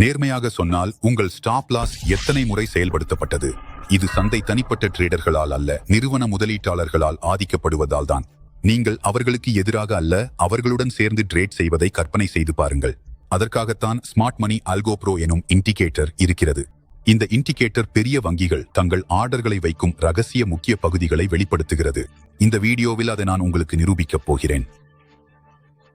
நேர்மையாக சொன்னால் உங்கள் ஸ்டாப் லாஸ் எத்தனை முறை செயல்படுத்தப்பட்டது? இது சந்தை தனிப்பட்ட ட்ரேடர்களால் அல்ல நிறுவன முதலீட்டாளர்களால் ஆதிக்கப்படுவதால் தான். நீங்கள் அவர்களுக்கு எதிராக அல்ல அவர்களுடன் சேர்ந்து ட்ரேட் செய்வதை கற்பனை செய்து பாருங்கள். அதற்காகத்தான் ஸ்மார்ட் மணி அல்கோ ப்ரோ எனும் இண்டிகேட்டர் இருக்கிறது. இந்த இண்டிகேட்டர் பெரிய வங்கிகள் தங்கள் ஆர்டர்களை வைக்கும் ரகசிய முக்கிய பகுதிகளை வெளிப்படுத்துகிறது. இந்த வீடியோவில் அதை நான் உங்களுக்கு நிரூபிக்கப் போகிறேன்.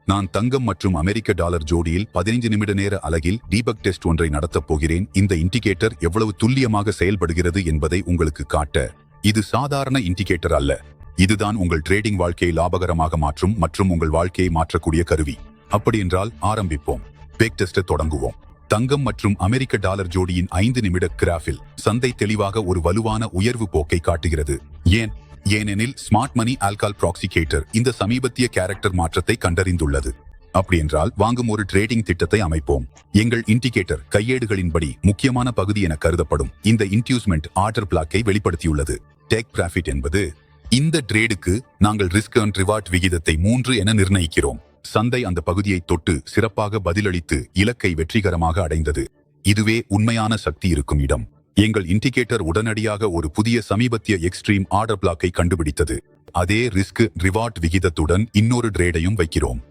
நான் தங்கம் மற்றும் அமெரிக்க டாலர் ஜோடியில் பதினைந்து நிமிட நேர அலகில் டீபக் டெஸ்ட் ஒன்றை நடத்தப் போகிறேன். இந்த இண்டிகேட்டர் எவ்வளவு துல்லியமாக செயல்படுகிறது என்பதை உங்களுக்கு காட்ட இது சாதாரண இண்டிகேட்டர் அல்ல. இதுதான் உங்கள் ட்ரேடிங் வாழ்க்கையை லாபகரமாக மாற்றும் மற்றும் உங்கள் வாழ்க்கையை மாற்றக்கூடிய கருவி. அப்படியென்றால் ஆரம்பிப்போம். பேக் டெஸ்ட்டை தொடங்குவோம். தங்கம் மற்றும் அமெரிக்க டாலர் ஜோடியின் ஐந்து நிமிட கிராஃபில் சந்தை தெளிவாக ஒரு வலுவான உயர்வு போக்கை காட்டுகிறது. ஏன்? ஏனெனில் ஸ்மார்ட் மணி ஆல்கால் ப்ராக்சிகேட்டர் இந்த சமீபத்திய கேரக்டர் மாற்றத்தை கண்டறிந்துள்ளது. அப்படியென்றால் வாங்கும் ஒரு ட்ரேடிங் திட்டத்தை அமைப்போம். எங்கள் இண்டிகேட்டர் கையேடுகளின்படி முக்கியமான பகுதி என கருதப்படும் இந்த இன்டியூஸ்மெண்ட் ஆர்டர் பிளாக்கை வெளிப்படுத்தியுள்ளது. டேக் பிராஃபிட் என்பது இந்த ட்ரேடுக்கு நாங்கள் ரிஸ்க் அண்ட் ரிவார்ட் விகிதத்தை மூன்று என நிர்ணயிக்கிறோம். சந்தை அந்த பகுதியை தொட்டு சிறப்பாக பதிலளித்து இலக்கை வெற்றிகரமாக அடைந்தது. இதுவே உண்மையான சக்தி இருக்கும் இடம். எங்கள் இண்டிகேட்டர் உடனடியாக ஒரு புதிய சமீபத்திய எக்ஸ்ட்ரீம் ஆர்டர் பிளாக்கை கண்டுபிடித்தது. அதே ரிஸ்க் ரிவார்ட் விகிதத்துடன் இன்னொரு ட்ரேடையும் வைக்கிறோம்.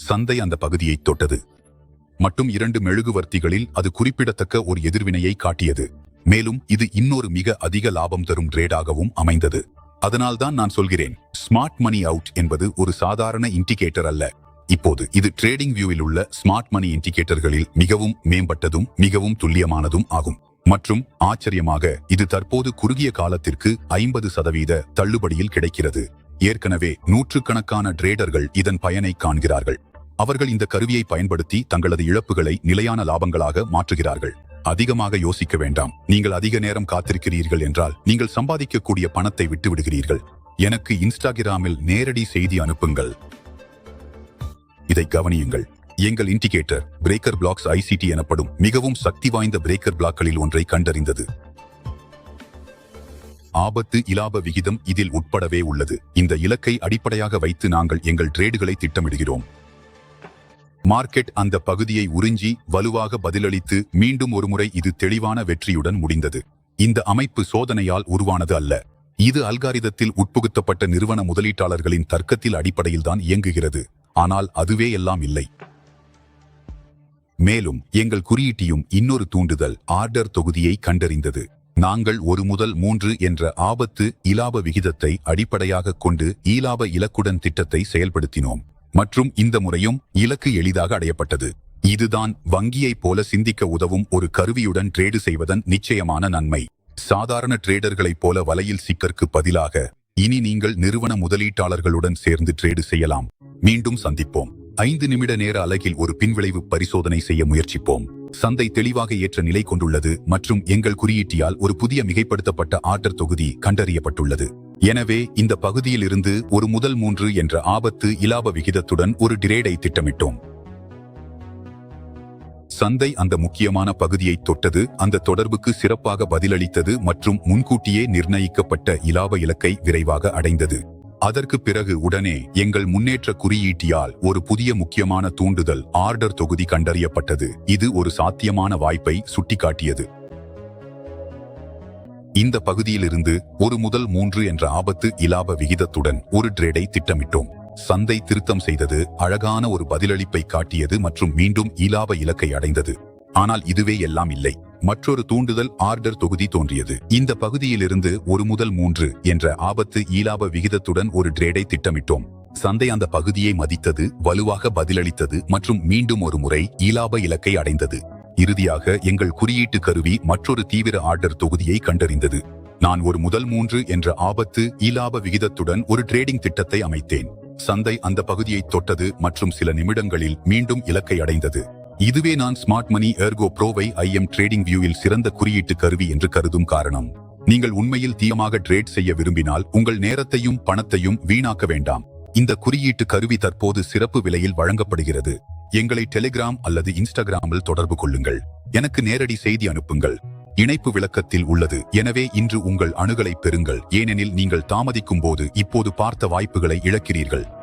சந்தை அந்த பகுதியை தொட்டது. மட்டும் இரண்டு மெழுகுவர்த்திகளில் அது குறிப்பிடத்தக்க ஒரு எதிர்வினையை காட்டியது. மேலும் இது இன்னொரு மிக அதிக லாபம் தரும் ட்ரேடாகவும் அமைந்தது. அதனால்தான் நான் சொல்கிறேன் ஸ்மார்ட் மணி அவுட் என்பது ஒரு சாதாரண இண்டிகேட்டர் அல்ல. இப்போது இது ட்ரேடிங் வியூவில் உள்ள ஸ்மார்ட் மணி இண்டிகேட்டர்களில் மிகவும் மேம்பட்டதும் மிகவும் துல்லியமானதும் ஆகும். மற்றும் ஆச்சரியமாக இது தற்போது குறுகிய காலத்திற்கு ஐம்பது சதவீத தள்ளுபடியில் கிடைக்கிறது. ஏற்கனவே நூற்றுக்கணக்கான ட்ரேடர்கள் இதன் பயனை காண்கிறார்கள். அவர்கள் இந்த கருவியை பயன்படுத்தி தங்களது இழப்புகளை நிலையான லாபங்களாக மாற்றுகிறார்கள். அதிகமாக யோசிக்க வேண்டாம். நீங்கள் அதிக நேரம் காத்திருக்கிறீர்கள் என்றால் நீங்கள் சம்பாதிக்கக்கூடிய பணத்தை விட்டு விடுகிறீர்கள் எனக்கு இன்ஸ்டாகிராமில் நேரடி செய்தி அனுப்புங்கள். இதை கவனியுங்கள். எங்கள் இண்டிகேட்டர் பிரேக்கர் பிளாக்ஸ் ஐசிடி எனப்படும் மிகவும் சக்தி வாய்ந்த பிரேக்கர் பிளாக்களில் ஒன்றை கண்டறிந்தது. ஆபத்து இலாப விகிதம் இதில் உட்படவே உள்ளது. இந்த இலக்கை அடிப்படையாக வைத்து நாங்கள் எங்கள் ட்ரேடுகளை திட்டமிடுகிறோம். மார்க்கெட் அந்த பகுதியை உறிஞ்சி வலுவாக பதிலளித்து மீண்டும் ஒருமுறை இது தெளிவான வெற்றியுடன் முடிந்தது. இந்த அமைப்பு சோதனையால் உருவானது அல்ல. இது அல்காரிதத்தில் உட்புகுத்தப்பட்ட நிறுவன முதலீட்டாளர்களின் தர்க்கத்தில் அடிப்படையில்தான் இயங்குகிறது. ஆனால் அதுவே எல்லாம் இல்லை. மேலும் எங்கள் குறியீட்டியும் இன்னொரு தூண்டுதல் ஆர்டர் தொகுதியை கண்டறிந்தது. நாங்கள் ஒரு முதல் மூன்று என்ற ஆபத்து இலாப விகிதத்தை அடிப்படையாகக் கொண்டு ஈலாப இலக்குடன் திட்டத்தை செயல்படுத்தினோம். மற்றும் இந்த முறையும் இலக்கு எளிதாக அடையப்பட்டது. இதுதான் வங்கியைப் போல சிந்திக்க உதவும் ஒரு கருவியுடன் ட்ரேடு செய்வதன் நிச்சயமான நன்மை. சாதாரண ட்ரேடர்களைப் போல வலையில் சிக்கற்கு பதிலாக இனி நீங்கள் நிறுவன முதலீட்டாளர்களுடன் சேர்ந்து ட்ரேடு செய்யலாம். மீண்டும் சந்திப்போம். ஐந்து நிமிட நேர அலகில் ஒரு பின்விளைவு பரிசோதனை செய்ய முயற்சிப்போம். சந்தை தெளிவாக ஏற்ற நிலை கொண்டுள்ளது மற்றும் எங்கள் குறியீட்டியால் ஒரு புதிய மிகைப்படுத்தப்பட்ட ஆர்டர் தொகுதி கண்டறியப்பட்டுள்ளது. எனவே இந்த பகுதியிலிருந்து ஒரு முதல் மூன்று என்ற ஆபத்து இலாப விகிதத்துடன் ஒரு டிரேடை திட்டமிட்டோம். சந்தை அந்த முக்கியமான பகுதியை தொட்டது அந்த தொடர்புக்கு சிறப்பாக பதிலளித்தது மற்றும் முன்கூட்டியே நிர்ணயிக்கப்பட்ட இலாப இலக்கை விரைவாக அடைந்தது. அதற்கு பிறகு உடனே எங்கள் முன்னேற்ற குறியீட்டியால் ஒரு புதிய முக்கியமான தூண்டுதல் ஆர்டர் தொகுதி கண்டறியப்பட்டது. இது ஒரு சாத்தியமான வாய்ப்பை சுட்டிக்காட்டியது. இந்த பகுதியிலிருந்து ஒரு முதல் மூன்று என்ற ஆபத்து இலாப விகிதத்துடன் ஒரு ட்ரேடை திட்டமிட்டோம். சந்தை திருத்தம் செய்தது அழகான ஒரு பதிலளிப்பை காட்டியது மற்றும் மீண்டும் இலாப இலக்கை அடைந்தது. ஆனால் இதுவே எல்லாம் இல்லை. மற்றொரு தூண்டுதல் ஆர்டர் தொகுதி தோன்றியது. இந்த பகுதியிலிருந்து ஒரு முதல் மூன்று என்ற ஆபத்து ஈலாப விகிதத்துடன் ஒரு ட்ரேடை திட்டமிட்டோம். சந்தை அந்த பகுதியை மதித்தது வலுவாக பதிலளித்தது மற்றும் மீண்டும் ஒரு முறை ஈலாப இலக்கை அடைந்தது. இறுதியாக எங்கள் குறியீட்டு கருவி மற்றொரு தீவிர ஆர்டர் தொகுதியை கண்டறிந்தது. நான் ஒரு முதல் மூன்று என்ற ஆபத்து ஈலாப விகிதத்துடன் ஒரு ட்ரேடிங் திட்டத்தை அமைத்தேன். சந்தை அந்த பகுதியை தொட்டது மற்றும் சில நிமிடங்களில் மீண்டும் இலக்கை அடைந்தது. இதுவே நான் ஸ்மார்ட் மணி ஏர்கோ ப்ரோவை ஐஎம் ட்ரேடிங் வியூவில் சிறந்த குறியீட்டு கருவி என்று கருதும் காரணம். நீங்கள் உண்மையில் தீயமாக ட்ரேட் செய்ய விரும்பினால் உங்கள் நேரத்தையும் பணத்தையும் வீணாக்க வேண்டாம். இந்த குறியீட்டு கருவி தற்போது சிறப்பு விலையில் வழங்கப்படுகிறது. எங்களை டெலிகிராம் அல்லது இன்ஸ்டாகிராமில் தொடர்பு கொள்ளுங்கள். எனக்கு நேரடி செய்தி அனுப்புங்கள். இணைப்பு விளக்கத்தில் உள்ளது. எனவே இன்று உங்கள் அணுகலை பெறுங்கள். ஏனெனில் நீங்கள் தாமதிக்கும் போது இப்போது பார்த்த வாய்ப்புகளை இழக்கிறீர்கள்.